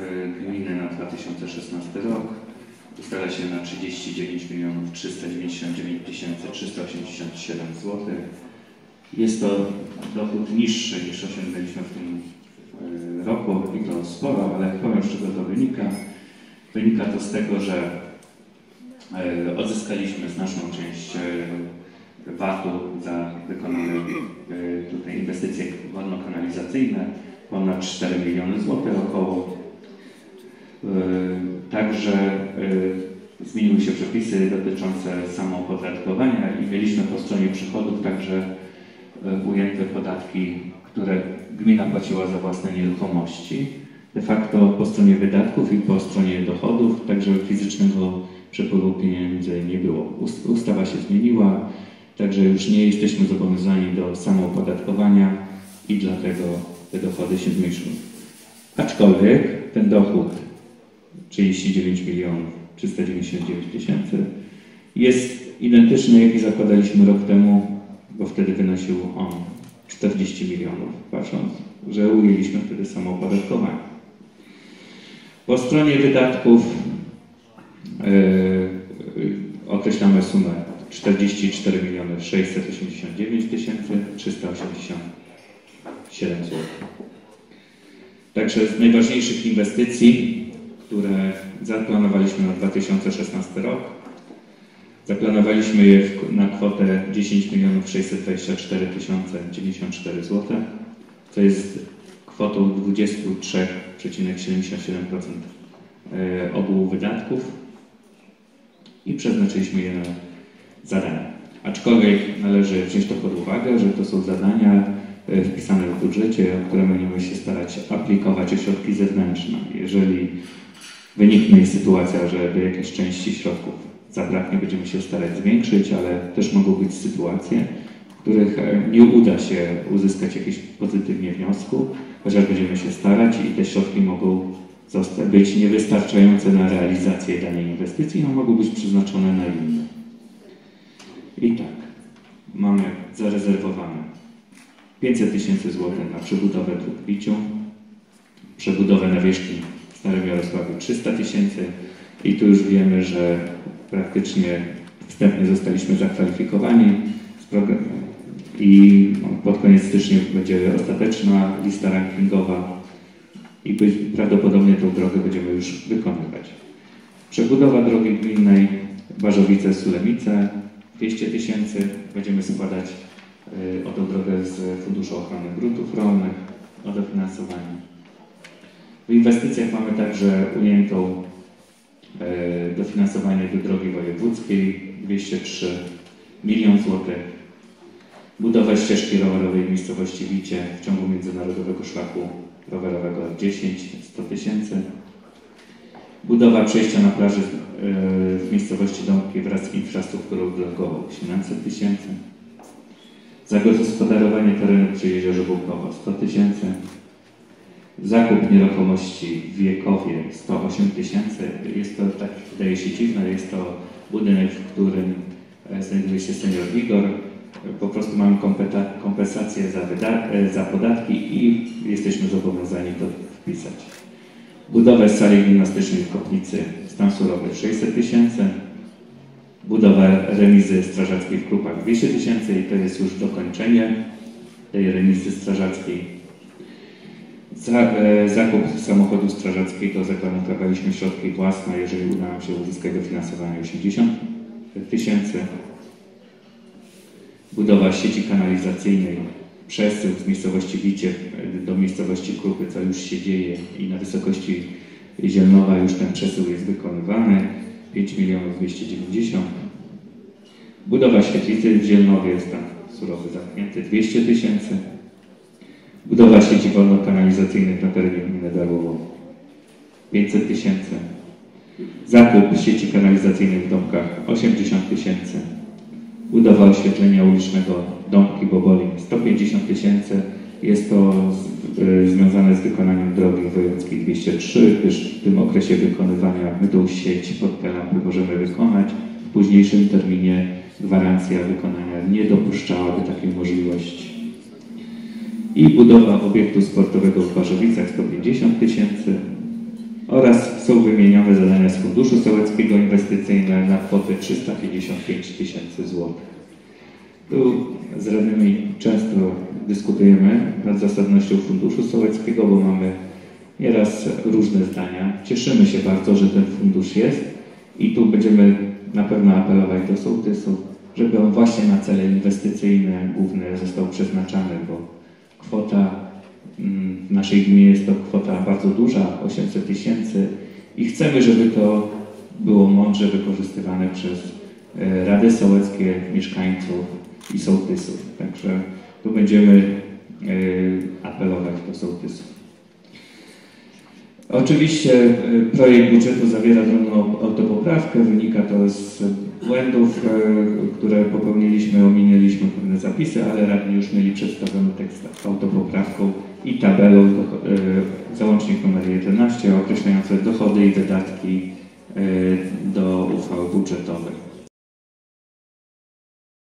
y, gminy na 2016 rok ustala się na 39 milionów 399 387 zł. Jest to dochód niższy niż osiągnęliśmy w tym y, roku i to sporo, ale powiem z czego to wynika. Wynika to z tego, że y, odzyskaliśmy znaczną część VAT-u za wykonane tutaj inwestycje wodno-kanalizacyjne, ponad 4 miliony złotych około. Także zmieniły się przepisy dotyczące samoopodatkowania i mieliśmy po stronie przychodów także ujęte podatki, które gmina płaciła za własne nieruchomości. De facto po stronie wydatków i po stronie dochodów, także fizycznego przepływu pieniędzy nie było. Ustawa się zmieniła, także już nie jesteśmy zobowiązani do samoopodatkowania i dlatego te dochody się zmniejszyły. Aczkolwiek ten dochód 39 milionów 399 tysięcy jest identyczny, jaki zakładaliśmy rok temu bo wtedy wynosił on 40 milionów, patrząc, że ujęliśmy wtedy samo opodatkowanie. Po stronie wydatków yy, określamy sumę 44 miliony 689 tysięcy 387 zł. Także z najważniejszych inwestycji, które zaplanowaliśmy na 2016 rok, Zaplanowaliśmy je na kwotę 10 milionów 624 094 zł, co jest kwotą 23,77% e, ogółu wydatków i przeznaczyliśmy je na zadania. Aczkolwiek należy wziąć to pod uwagę, że to są zadania e, wpisane w budżecie, które będziemy się starać aplikować o środki zewnętrzne. Jeżeli wyniknie sytuacja, że do jakiejś części środków zabraknie, będziemy się starać zwiększyć, ale też mogą być sytuacje, w których e, nie uda się uzyskać jakiegoś pozytywnie wniosku, chociaż będziemy się starać i te środki mogą być niewystarczające na realizację danej inwestycji, no mogą być przeznaczone na inne. I tak, mamy zarezerwowane 500 tysięcy złotych na przebudowę dróg Biciu, przebudowę nawierzchni Starym Jarosławiu 300 tysięcy i tu już wiemy, że praktycznie wstępnie zostaliśmy zakwalifikowani i pod koniec stycznia będzie ostateczna lista rankingowa i prawdopodobnie tą drogę będziemy już wykonywać. Przebudowa drogi gminnej Barzowice-Sulemice 200 tysięcy. Będziemy składać y, o tę drogę z Funduszu Ochrony Gruntów Rolnych o dofinansowanie. W inwestycjach mamy także ujętą E, dofinansowanie do drogi wojewódzkiej 203 milion złotych. Budowa ścieżki rowerowej w miejscowości Wicie w ciągu międzynarodowego szlaku rowerowego 10 100 tysięcy. Budowa przejścia na plaży e, w miejscowości Dąbki wraz z infrastrukturą drogową 700 tysięcy. Zagospodarowanie terenu przy jeziorze Bułkowo 100 tysięcy. Zakup nieruchomości w Wiekowie 108 tysięcy. Jest to, tak wydaje się dziwne, jest to budynek, w którym e, znajduje się senior Wigor. Po prostu mamy kompensację za, e, za podatki i jesteśmy zobowiązani to wpisać. Budowę sali gimnastycznej w Kopnicy stan surowy 600 tysięcy. Budowę remizy strażackiej w Krupach 200 tysięcy i to jest już dokończenie tej remizy strażackiej za, e, zakup samochodu strażackiego zaplanowaliśmy środki własne, jeżeli uda nam się uzyskać dofinansowanie 80 tysięcy. Budowa sieci kanalizacyjnej, przesył z miejscowości Wiciew do miejscowości Krupy, co już się dzieje i na wysokości Zielnowa już ten przesył jest wykonywany, 5 milionów 290. Budowa świetlicy w Zielnowie, stan surowy zamknięty, 200 tysięcy. Budowa sieci wolno-kanalizacyjnych na terenie gminy Darłowo 500 tysięcy. Zakup sieci kanalizacyjnych w domkach 80 tysięcy. Budowa oświetlenia ulicznego Domki Boboli 150 tysięcy. Jest to z, y, związane z wykonaniem drogi wojewódzkiej 203, gdyż w tym okresie wykonywania my tą sieć pod te lampy możemy wykonać. W późniejszym terminie gwarancja wykonania nie dopuszczałaby takiej możliwości i budowa obiektu sportowego w Warzowicach 150 tysięcy, są wymienione zadania z Funduszu Sołeckiego Inwestycyjne na kwotę 355 tysięcy złotych. Tu z radnymi często dyskutujemy nad zasadnością Funduszu Sołeckiego, bo mamy nieraz różne zdania. Cieszymy się bardzo, że ten fundusz jest i tu będziemy na pewno apelować do sołtysów, żeby on właśnie na cele inwestycyjne główne został przeznaczany, bo kwota mm, w naszej gminie jest to kwota bardzo duża, 800 tysięcy i chcemy, żeby to było mądrze wykorzystywane przez e, Rady Sołeckie, mieszkańców i sołtysów. Także tu będziemy e, apelować do sołtysów. Oczywiście e, projekt budżetu zawiera drobną autopoprawkę. Wynika to z błędów, e, które popełniliśmy, ominęliśmy pewne zapisy, ale radni już mieli przedstawiony tekst autopoprawką i tabelą, e, załącznik numer 11 określający dochody i wydatki